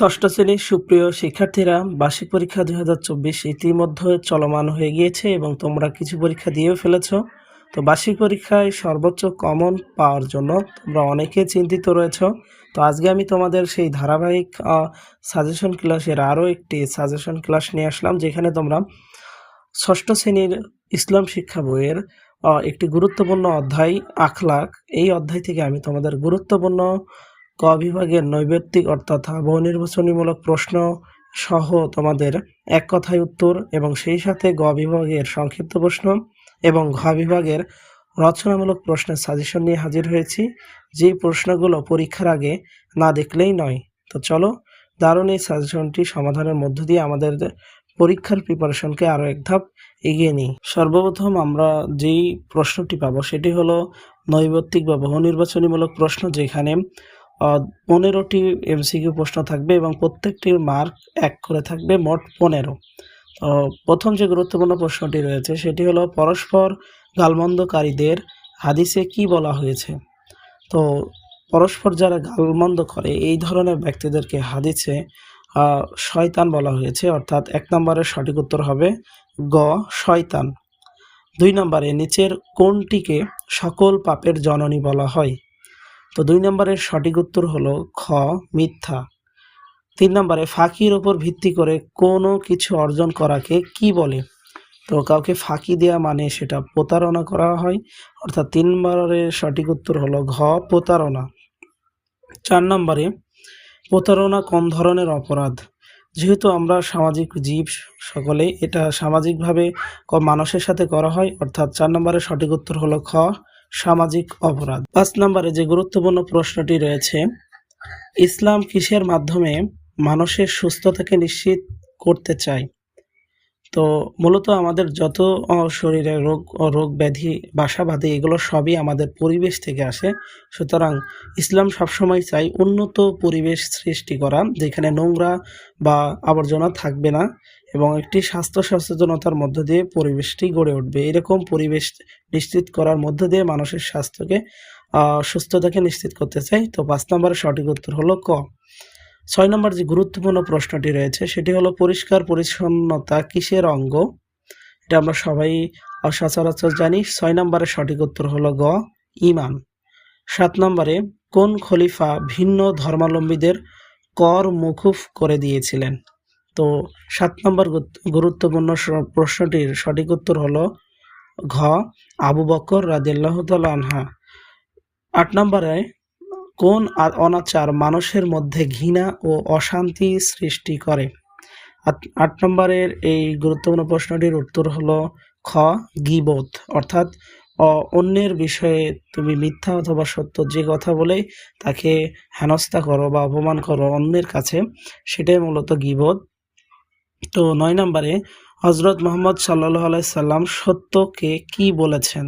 ষষ্ঠ শ্রেণির সুপ্রিয় শিক্ষার্থীরা বার্ষিক পরীক্ষা দুই হাজার চব্বিশ ইতিমধ্যে চলমান হয়ে গিয়েছে এবং তোমরা কিছু পরীক্ষা দিয়েও ফেলেছ। তো বার্ষিক পরীক্ষায় সর্বোচ্চ কমন পাওয়ার জন্য তোমরা অনেকে চিন্তিত রয়েছ। তো আজকে আমি তোমাদের সেই ধারাবাহিক সাজেশন ক্লাসের আরও একটি সাজেশন ক্লাস নিয়ে আসলাম, যেখানে তোমরা ষষ্ঠ শ্রেণির ইসলাম শিক্ষা বইয়ের একটি গুরুত্বপূর্ণ অধ্যায়, আখলাক, এই অধ্যায় থেকে আমি তোমাদের গুরুত্বপূর্ণ ক বিভাগের নৈবেত্তিক অর্থাৎ বহু নির্বাচনীমূলক প্রশ্ন সহ তোমাদের এক কথায় উত্তর এবং সেই সাথে গ বিভাগের সংক্ষিপ্ত প্রশ্ন এবং ঘ বিভাগের রচনামূলক প্রশ্নের সাজেশন নিয়ে হাজির হয়েছি। যে প্রশ্নগুলো পরীক্ষার আগে না দেখলেই নয়। তো চলো, দারুণ এই সাজেশনটি সমাধানের মধ্য দিয়ে আমাদের পরীক্ষার প্রিপারেশনকে আরও এক ধাপ এগিয়ে নিই। সর্বপ্রথম আমরা যেই প্রশ্নটি পাবো, সেটি হলো নৈবত্তিক বা বহু নির্বাচনীমূলক প্রশ্ন যেখানে পনেরোটি এমসিকিউ প্রশ্ন থাকবে এবং প্রত্যেকটির মার্ক এক করে থাকবে, মোট পনেরো। তো প্রথম যে গুরুত্বপূর্ণ প্রশ্নটি রয়েছে, সেটি হলো পরস্পর গালমন্দকারীদের হাদিসে কি বলা হয়েছে? তো পরস্পর যারা গালমন্দ করে, এই ধরনের ব্যক্তিদেরকে হাদিসে শয়তান বলা হয়েছে। অর্থাৎ এক নম্বরের সঠিক উত্তর হবে গ, শয়তান। দুই নম্বরে, নিচের কোনটিকে সকল পাপের জননী বলা হয়? তো দুই নম্বরের সঠিক উত্তর হলো খ, মিথ্যা। তিন নম্বরে, ফাঁকির ওপর ভিত্তি করে কোনো কিছু অর্জন করাকে কি বলে? তো কাউকে ফাঁকি দেওয়া মানে সেটা প্রতারণা করা হয়। অর্থাৎ তিন নম্বরের সঠিক উত্তর হলো ঘ, প্রতারণা। চার নম্বরে, প্রতারণা কোন ধরনের অপরাধ? যেহেতু আমরা সামাজিক জীব সকলে এটা সামাজিকভাবে মানুষের সাথে করা হয়, অর্থাৎ চার নম্বরের সঠিক উত্তর হলো খ সামাজিক অপরাধ। পাঁচ নম্বরে যে গুরুত্বপূর্ণ প্রশ্নটি রয়েছে, ইসলাম কিসের মাধ্যমে মানুষের সুস্থতাকে নিশ্চিত করতে চায়? তো মূলত আমাদের যত শরীরে রোগ রোগ ব্যাধি, বাসা বাঁধে, এগুলো সবই আমাদের পরিবেশ থেকে আসে। সুতরাং ইসলাম সবসময় চাই উন্নত পরিবেশ সৃষ্টি করা, যেখানে নোংরা বা আবর্জনা থাকবে না। এবং একটি স্বাস্থ্য সচেতনতার মধ্য দিয়ে পরিবেশটি গড়ে উঠবে। এরকম পরিবেশ নিশ্চিত করার মধ্য দিয়ে মানুষের স্বাস্থ্যকে সুস্থতাকে নিশ্চিত করতে চাই। তো পাঁচ নম্বরের সঠিক উত্তর হলো ক। ছয় নম্বর যে গুরুত্বপূর্ণ প্রশ্নটি রয়েছে, সেটি হলো পরিষ্কার পরিচ্ছন্নতা কিসের অঙ্গ? এটা আমরা সবাই সচরাচর জানি। ছয় নম্বরের সঠিক উত্তর হলো গ, ইমান। সাত নম্বরে, কোন খলিফা ভিন্ন ধর্মাবলম্বীদের কর মুকুফ করে দিয়েছিলেন? তো সাত নম্বর গুরুত্বপূর্ণ প্রশ্নটির সঠিক উত্তর হলো ঘ, আবু বকর রাদিল্লাহ আনহা। আট নম্বরে, কোন অনাচার মানুষের মধ্যে ঘৃণা ও অশান্তি সৃষ্টি করে? আট- নম্বরের এই গুরুত্বপূর্ণ প্রশ্নটির উত্তর হলো খ গিবোধ অর্থাৎ অন্যের বিষয়ে তুমি মিথ্যা অথবা সত্য যে কথা বলে তাকে হেনস্থা করো বা অপমান করো অন্যের কাছে, সেটাই মূলত গিবোধ তো নয় নম্বরে হজরত মোহাম্মদ সাল্লাহ আলাইসাল্লাম সত্যকে কি বলেছেন?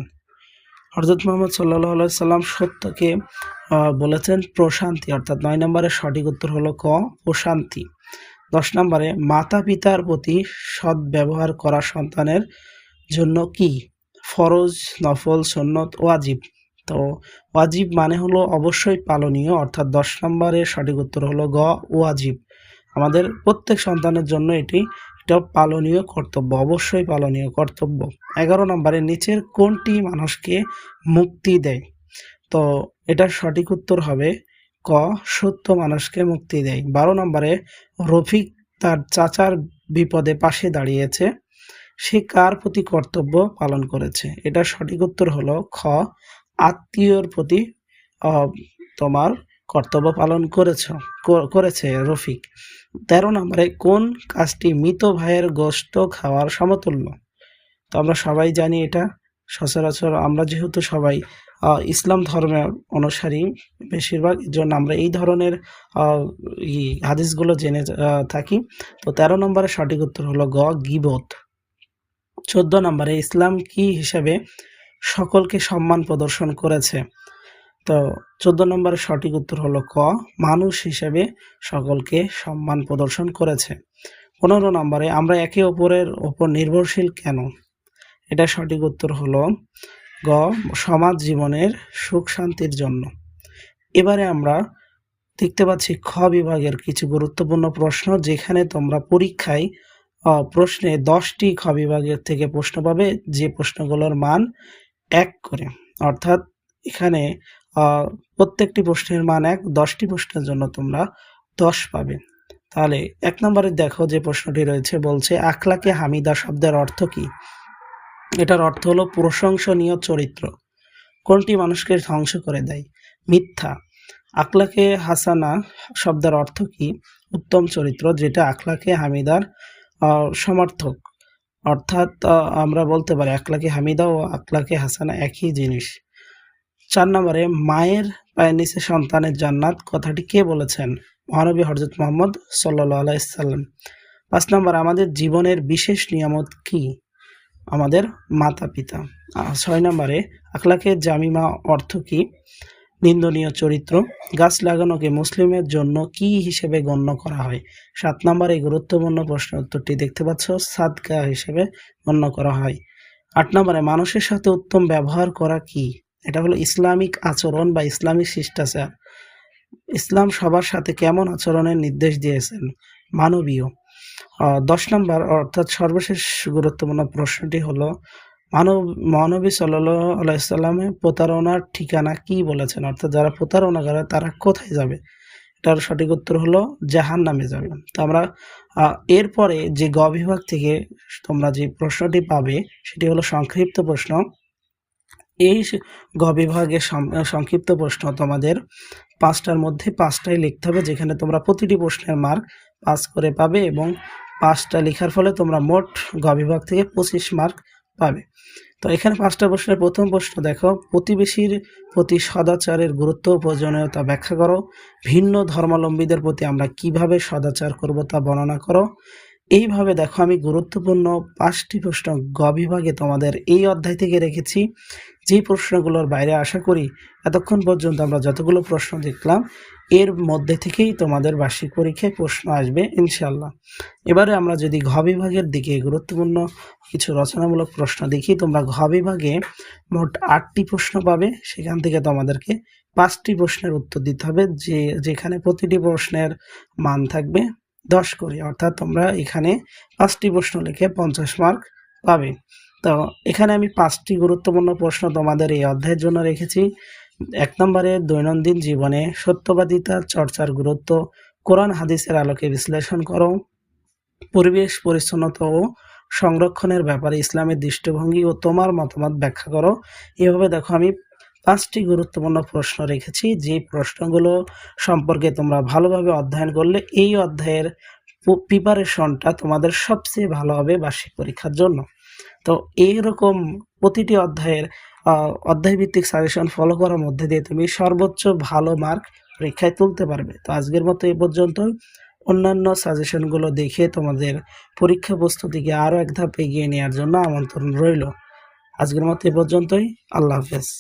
হজরত মোহাম্মদ সাল্লাহ সাল্লাম সত্যকে বলেছেন প্রশান্তি। অর্থাৎ নয় নম্বরের সঠিক উত্তর হলো ক? প্রশান্তি। দশ নম্বরে মাতা পিতার প্রতি সৎ ব্যবহার করা সন্তানের জন্য কি? ফরজ, নফল, সন্নত, ওয়াজিব। তো ওয়াজিব মানে হলো অবশ্যই পালনীয়। অর্থাৎ দশ নম্বরের সঠিক উত্তর হলো গ, ওয়াজিব। আমাদের প্রত্যেক সন্তানের জন্য এটি এটা পালনীয় কর্তব্য, অবশ্যই পালনীয় কর্তব্য। এগারো নম্বরের নিচের কোনটি মানুষকে মুক্তি দেয়? তো এটার সঠিক উত্তর হবে ক, সত্য মানুষকে মুক্তি দেয়। বারো নম্বরে, রফিক তার চাচার বিপদে পাশে দাঁড়িয়েছে। সে কার প্রতি কর্তব্য পালন করেছে? এটার সঠিক উত্তর হলো খ, আত্মীয়র প্রতি তোমার কর্তব্য পালন করেছ করেছে রফিক। তেরো নম্বরে, কোন কাজটি মৃত ভাইয়ের গোস্ত খাওয়ার সমতুল্য? তো আমরা সবাই জানি এটা। সচরাচর আমরা যেহেতু সবাই ইসলাম ধর্মের অনুসারী, বেশিরভাগ জন্য আমরা এই ধরনের হাদিসগুলো জেনে থাকি। তো তেরো নম্বরে সঠিক উত্তর হলো গ, গিবত। চোদ্দ নম্বরে, ইসলাম কি হিসেবে সকলকে সম্মান প্রদর্শন করেছে? তো চোদ্দ নম্বরের সঠিক উত্তর হলো ক। মানুষ হিসেবে সকলকে সম্মান প্রদর্শন করেছে। পনেরো নম্বরে, আমরা একে অপরের ওপর নির্ভরশীল কেন? এটা সঠিক উত্তর হলো গ, সমাজ জীবনের সুখ শান্তির জন্য। এবারে আমরা দেখতে পাচ্ছি খ বিভাগের কিছু গুরুত্বপূর্ণ প্রশ্ন, যেখানে তোমরা পরীক্ষায় প্রশ্নে ১০ টি খ বিভাগের থেকে প্রশ্ন পাবে। যে প্রশ্নগুলোর মান এক করে। অর্থাৎ এখানে প্রত্যেকটি প্রশ্নের মান এক, দশটি প্রশ্নের জন্য তোমরা ১০ পাবে। তাহলে এক নম্বরে দেখো যে প্রশ্নটি রয়েছে, বলছে, আখলাকে হামিদা শব্দের অর্থ কী? এটার অর্থ হলো প্রশংসনীয় চরিত্র। কোনটি মানুষকে ধ্বংস করে দেয়? মিথ্যা। আখলাকে হাসানা শব্দের অর্থ কী? উত্তম চরিত্র, যেটা আখলাকে হামিদার সমর্থক অর্থাৎ আমরা বলতে পারি, আখলাকে হামিদা ও আখলাকে হাসানা একই জিনিস। ৪ নম্বরে, মায়ের পায়ের নিচে সন্তানের জান্নাত, কথাটি কে বলেছেন? মহানবী হযরত মোহাম্মদ সাল্লাল্লাহু আলাইহি সাল্লাম। ৫ নম্বর, আমাদের জীবনের বিশেষ নিয়ামত কী? আমাদের মাতা-পিতা। ছয় নম্বরে আখলাকে জামিমা অর্থ কী? নিন্দনীয় চরিত্র। গাছ লাগানোকে মুসলিমের জন্য কী হিসেবে গণ্য করা হয়? ৭ নম্বরে, গুরুত্বপূর্ণ প্রশ্নের উত্তরটি দেখতে পাচ্ছ সাদকা হিসেবে গণ্য করা হয়। আট নম্বরে, মানুষের সাথে উত্তম ব্যবহার করা কী? এটা হলো ইসলামিক আচরণ বা ইসলামিক শিষ্টাচার। ইসলাম সবার সাথে কেমন আচরণের নির্দেশ দিয়েছেন? মানবীয়। দশ নম্বর অর্থাৎ সর্বশেষ গুরুত্বপূর্ণ প্রশ্নটি হলো, মানব, মহানবী সাল্লাল্লাহু আলাইহি সাল্লামে প্রতারণার ঠিকানা কী বলেছেন? অর্থাৎ যারা প্রতারণা করে, তারা কোথায় যাবে? এটার সঠিক উত্তর হলো, জাহান্নামে যাবে। তো আমরা এরপরে যে গ বিভাগ থেকে তোমরা যে প্রশ্নটি পাবে, সেটি হলো সংক্ষিপ্ত প্রশ্ন। এই গ বিভাগের সংক্ষিপ্ত প্রশ্ন তোমাদের পাঁচটার মধ্যে পাঁচটাই লিখতে হবে, যেখানে তোমরা প্রতিটি প্রশ্নের মার্ক ৫ করে পাবে এবং পাঁচটা লেখার ফলে তোমরা মোট গ বিভাগ থেকে ২৫ মার্ক পাবে। তো এখানে পাঁচটা প্রশ্নের প্রথম প্রশ্ন দেখো, প্রতিবেশীর প্রতি সদাচারের গুরুত্ব প্রয়োজনীয়তা ব্যাখ্যা করো। ভিন্ন ধর্মাবলম্বীদের প্রতি আমরা কীভাবে সদাচার করব তা বর্ণনা করো। এইভাবে দেখো আমি গুরুত্বপূর্ণ পাঁচটি প্রশ্ন গ বিভাগে তোমাদের এই অধ্যায় থেকে রেখেছি। যে প্রশ্নগুলোর বাইরে আশা করি এতক্ষণ পর্যন্ত আমরা যতগুলো প্রশ্ন দেখলাম, এর মধ্যে থেকেই তোমাদের বার্ষিক পরীক্ষায় প্রশ্ন আসবে ইনশাল্লাহ এবারে আমরা যদি ঘ বিভাগের দিকে গুরুত্বপূর্ণ কিছু রচনামূলক প্রশ্ন দেখি, তোমরা ঘ বিভাগে মোট আটটি প্রশ্ন পাবে। সেখান থেকে তোমাদেরকে পাঁচটি প্রশ্নের উত্তর দিতে হবে, যে যেখানে প্রতিটি প্রশ্নের মান থাকবে ১০ করে। অর্থাৎ তোমরা এখানে পাঁচটি প্রশ্ন লিখে ৫০ মার্ক পাবে। তো এখানে আমি পাঁচটি গুরুত্বপূর্ণ প্রশ্ন তোমাদের এই অধ্যায়ের জন্য রেখেছি। এক নম্বরে, দৈনন্দিন জীবনে সত্যবাদিতা, চর্চার গুরুত্ব, কোরআন, হাদিসের আলোকে বিশ্লেষণ করো। পরিবেশ পরিচ্ছন্নতা ও সংরক্ষণের ব্যাপারে ইসলামের দৃষ্টিভঙ্গি ও তোমার মতামত ব্যাখ্যা করো। এভাবে দেখো, আমি ৫ টি গুরুত্বপূর্ণ প্রশ্ন রেখেছি যে প্রশ্নগুলো সম্পর্কে তোমরা ভালোভাবে অধ্যয়ন করলে এই অধ্যায়ের প্রিপারেশনটা তোমাদের সবচেয়ে ভালো হবে বার্ষিক পরীক্ষার জন্য। তো এইরকম প্রতিটি অধ্যায়ের অধ্যায়ভিত্তিক সাজেশন ফলো করার মধ্যে দিয়ে তুমি সর্বোচ্চ ভালো মার্ক পরীক্ষায় তুলতে পারবে। তো আজকের মতো এ পর্যন্তই। অন্যান্য সাজেশনগুলো দেখে তোমাদের পরীক্ষা প্রস্তুতিকে আরও এক ধাপ এগিয়ে নেওয়ার জন্য আমন্ত্রণ রইল। আজকের মতো এ পর্যন্তই। আল্লাহ হাফেজ।